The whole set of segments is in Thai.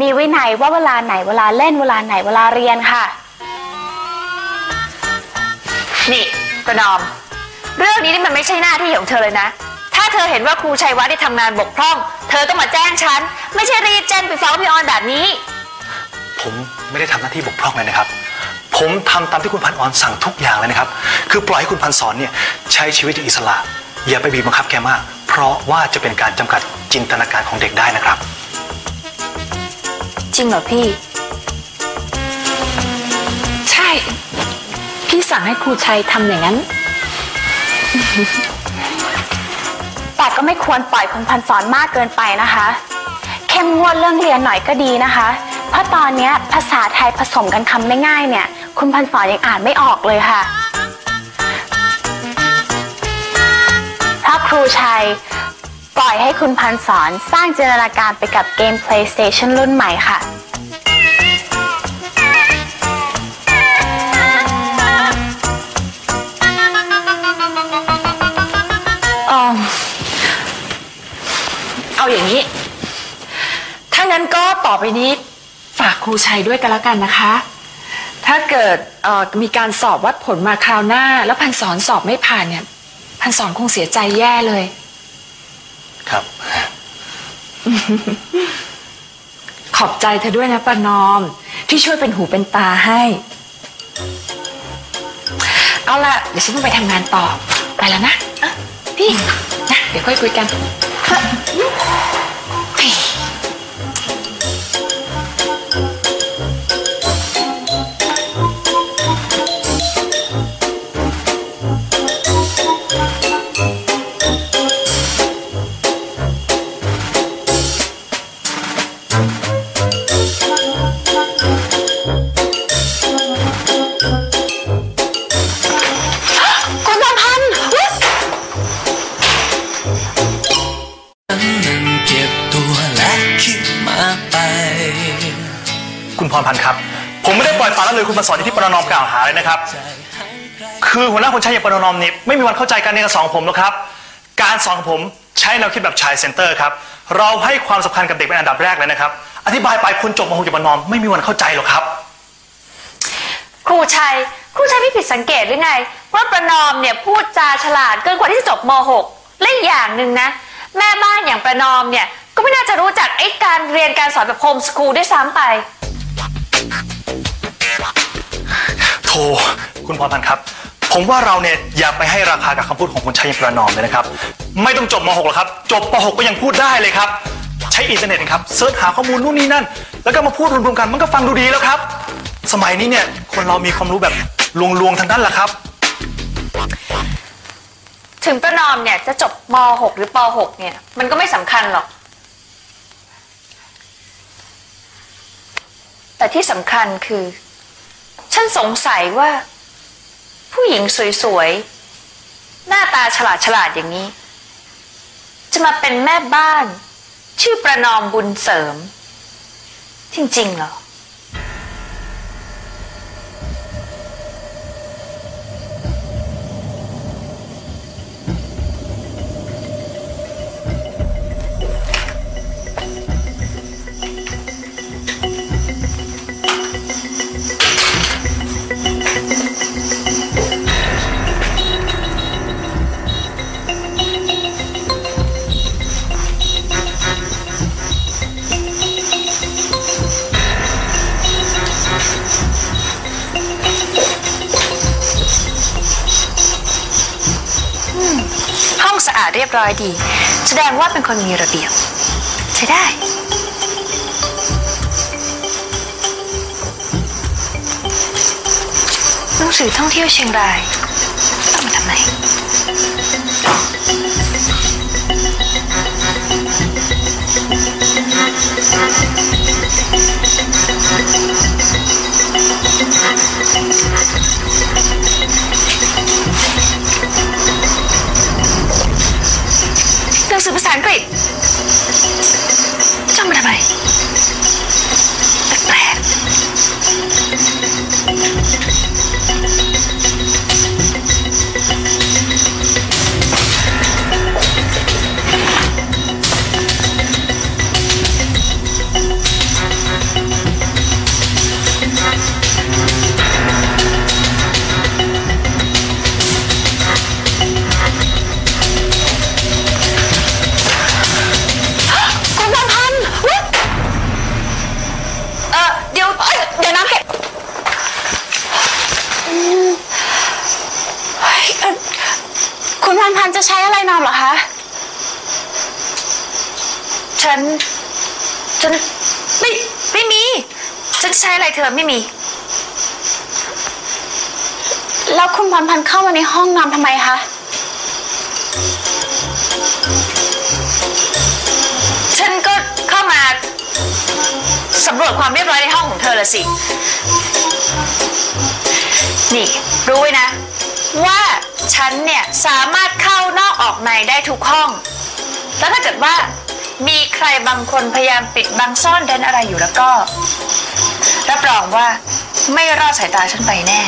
มีวินัยว่าเวลาไหนเวลาเล่นเวลาไหนเวลาเรียนค่ะ นี่ประนอม เรื่องนี้นี่มันไม่ใช่หน้าที่ของเธอเลยนะ ถ้าเธอเห็นว่าครูชัยวัฒน์ได้ทำงานบกพร่อง เธอต้องมาแจ้งฉัน ไม่ใช่รีบแจ้งไปฟ้องพี่ออนแบบนี้ ผมไม่ได้ทำหน้าที่บกพร่องเลยนะครับ ผมทำตามที่คุณพันออนสั่งทุกอย่างเลยนะครับ คือปล่อยให้คุณพันสอนเนี่ยใช้ชีวิตอย่างอิสระ อย่าไปบีบบังคับแกมาก เพราะว่าจะเป็นการจำกัดจินตนาการของเด็กได้นะครับ ริงเหรอพี่ ใช่ พี่สั่งให้ครูชัยทำอย่างนั้น แต่ก็ไม่ควรปล่อยคุณพันสอนมากเกินไปนะคะ เข้มงวดเรื่องเรียนหน่อยก็ดีนะคะ เพราะตอนนี้ภาษาไทยผสมกันคำง่ายๆเนี่ย คุณพันสอนยังอ่านไม่ออกเลยค่ะเพราะครูชัย ปล่อยให้คุณพันสอนสร้างจินตนาการไปกับเกม PlayStation รุ่นใหม่ค่ะ ออมเอาอย่างนี้ ถ้างั้นก็ต่อไปนี้ฝากครูชัยด้วยกันแล้วกันนะคะ ถ้าเกิดเอ่อมีการสอบวัดผลมาคราวหน้า แล้วพันสอนสอบไม่ผ่านเนี่ย พันสอนคงเสียใจแย่เลย ครับ ขอบใจเธอด้วยนะประนอม ที่ช่วยเป็นหูเป็นตาให้ เอาละเดี๋ยวฉันต้องไปทำงานต่อ ไปแล้วนะอะพี่นะ เดี๋ยวค่อยคุยกัน รพันธ์ครับ ผมไม่ได้ปล่อยปละละเลยคุณพันสอนอย่ที่ประนอมกล่าวหาเลยนะครับ คือหัวหน้าคนใช้อย่างประนอมนี่ไม่มีวันเข้าใจการเรียนการสอนของผมหรอกครับ การสอนของผมใช้แนวคิดแบบชายเซนเตอร์ครับเราให้ความสำคัญกับเด็กเป็นอันดับแรกเลยนะครับ อธิบายไปคุณจบมาหกจากประนอมไม่มีวันเข้าใจหรอกครับ ครูชัยครูชัยไม่ผิดสังเกตหรือไงว่าประนอมเนี่ยพูดจาฉลาดเกินกว่าที่จะจบม .6 และอีกอย่างหนึ่งนะ แม่บ้านอย่างประนอมเนี่ยก็ไม่น่าจะรู้จักไอ้การเรียนการสอนแบบโฮมสคูลได้ซ้ำไป โธ่คุณพรพันธ์ครับ ผมว่าเราเนี่ยอย่าไปให้ราคากับคำพูดของคุณชัยประนอมเลยนะครับ ไม่ต้องจบม .6 หรอกครับ จบป .6 ก็ยังพูดได้เลยครับ ใช้อินเทอร์เน็ตครับเสิร์ชหาข้อมูลนู่นนี่นั่น แล้วก็มาพูดรวมๆกันมันก็ฟังดูดีแล้วครับ สมัยนี้เนี่ยคนเรามีความรู้แบบลวงๆทางนั้นแหละครับ ถึงประนอมเนี่ยจะจบม .6 หรือป .6 เนี่ยมันก็ไม่สำคัญหรอก แต่ที่สำคัญคือ ฉันสงสัยว่า ผู้หญิงสวยๆ หน้าตาฉลาดฉลาดอย่างนี้ จะมาเป็นแม่บ้าน ชื่อประนอมบุญเสริม จริงๆเหรอ องสะอาดเรียบร้อยดี แสดงว่าเป็นคนมีระเบียบ ใช่ได้ หนังสือท่องเที่ยวเชียงราย นใช้อะไรเธอไม่มี แล้วคุณพรพันธ์เข้ามาในห้องนอนทำไมคะ ฉันก็เข้ามาสำรวจความเรียบร้อยในห้องของเธอละสิ นี่ รู้ไว้นะ ว่าฉันเนี่ย สามารถเข้านอกออกในได้ทุกห้อง แล้วถ้าเกิดว่า มีใครบางคนพยายามปิดบังซ่อนเร้นอะไรอยู่แล้วก็ รับรองว่าไม่รอดสายตาฉันไปแน่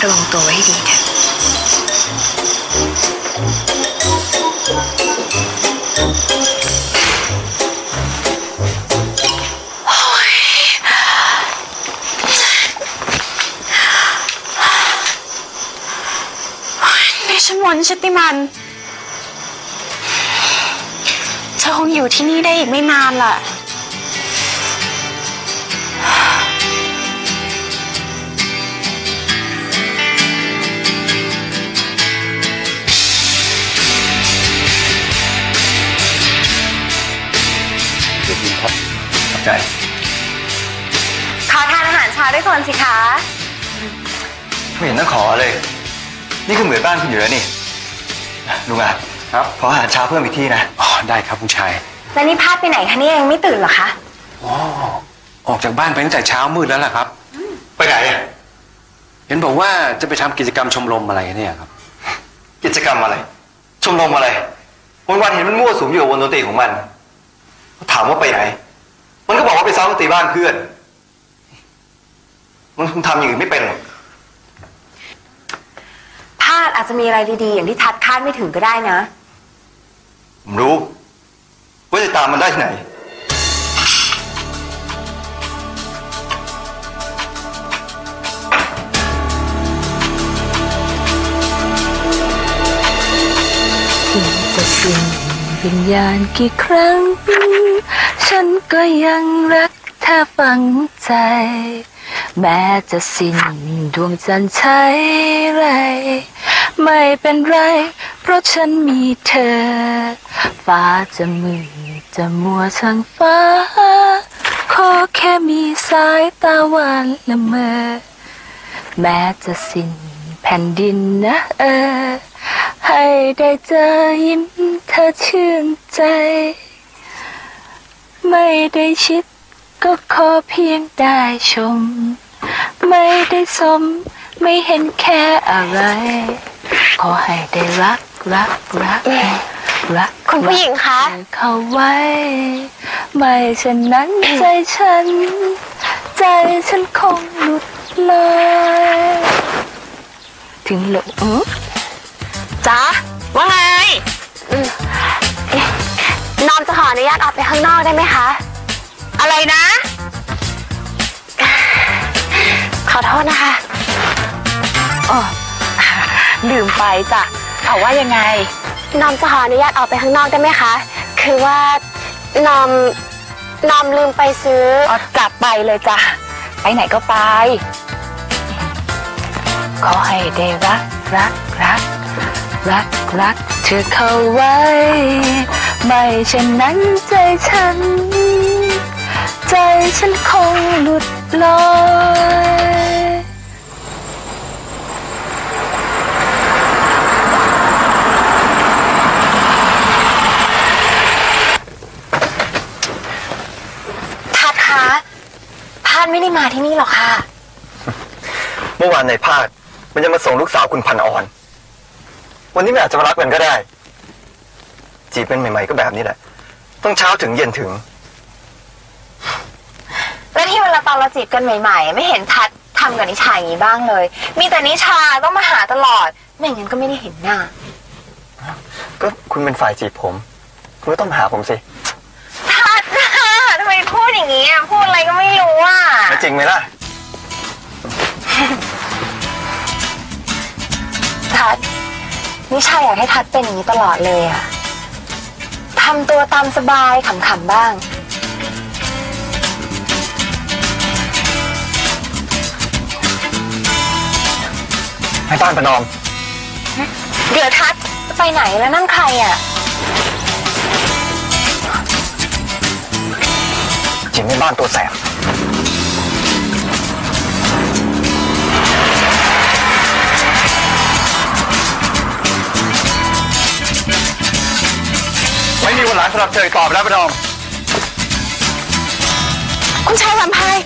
ระวังตัวไว้ให้ดีเถอะนิชมนชิติมัน อคงอยู่ที่นี่ได้อีกไม่นานล่ะขอบใจ ขอทานอาหารเช้าด้วยคนสิคะ ไม่เห็นต้องขอเลย นี่คือเหมือนบ้านคุณอยู่แล้วนี่ลุงอะ ครับขออาหารเช้าเพิ่มอีกที่นะอ๋อได้ครับคุณชายแล้วนี่พาดไปไหนคะเนี่ยยังไม่ตื่นเหรอคะอ๋อออกจากบ้านไปตั้งแต่เช้ามืดแล้วล่ะครับ ไปไหนอะเห็นบอกว่าจะไปทำกิจกรรมชมรมอะไรเนี่ยครับ กิจกรรมอะไร ชมรมอะไรวันวันๆเห็นมันมั่วสุมอยู่กับวงดนตรีของมันถามว่าไปไหน มันก็บอกว่าไปซ้อมดนตรีบ้านเพื่อน มันคงทำอย่างอื่นไม่เป็นหรอกพลาดอาจจะมีอะไรดีๆ อย่างที่ทัดคาดไม่ถึงก็ได้นะ ผมรู้ว่าจะตามมันได้ที่ไหนจะสิ้นวิญญาณกี่ครั้ง ฉันก็ยังรักเธอฝังใจ แม้จะสิ้นดวงจันทร์ใช้ไร ไม่เป็นไร เพราะฉันมีเธอ ฟ้าจะมืดจะมัวทางฟ้า ขอแค่มีสายตาหวานละเมอ แม้จะสิ้นแผ่นดินนะเออ ให้ได้เจอยิ้มเธอชื่นใจ ไม่ได้ชิดก็ขอเพียงได้ชม ไม่ได้สม ไม่เห็นแค่อะไร ขอให้ได้รักรักรักรักคุณผู้หญิงคะรักเขาไว้ ไม่เช่นนั้นใจฉัน ใจฉันคงหลุดลอยถึงหลงอืมจ๊ะว่าไงน้อมจะขออนุญาตออกไปข้างนอกได้ไหมคะ อะไรนะ ขอโทษนะคะ ลืมไปจ้ะเอาว่ายังไงน้อมจะขออนุญาตออกไปข้างนอกได้ไหมคะ คือว่าน้อมน้อมลืมไปซื้ออ๋อกลับไปเลยจ้ะไปไหนก็ไป ขอให้ได้รักรักรัก รักรักเธอเข้าไว้ ไม่เช่นนั้นใจฉัน ใจฉันคงหลุดลอย ทัดคะพลาดไม่ได้มาที่นี่หรอกค่ะ เมื่อ วานในพาดมันจะมาส่งลูกสาวคุณพันอ่อน วันนี้มันอาจจะมารักกันก็ได้ จีบเป็นใหม่ ๆก็แบบนี้แหละ ต้องเช้าถึงเย็นถึง แล้วที่เวลาตอนเราจีบกันใหม่ ๆ ไม่เห็นทัดทำกับนิชาอย่างนี้บ้างเลย มีแต่นิชาต้องมาหาตลอด ไม่งั้นก็ไม่ได้เห็นหน้า ก็คุณเป็นฝ่ายจีบผม คุณก็ต้องมาหาผมสิทัดนะทำไมพูดอย่างนี้อะพูดอะไรก็ไม่รู้อะแล้วจริงไหมล่ะ นิชาอยากให้ทัดเป็นอย่างนี้ตลอดเลยอะทำตัวตามสบายขำๆบ้าง ให้ต้านประนอม เดี๋ยวทัดจะไปไหนแล้วนั่นใครอะจีบแม่บ้านตัวแสบ มีวันหลางสำหรับเธอต่อไปแล้วพี่น้องคุณชายลำไพาย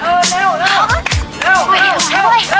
เร็วเร็วเร็วเร็ว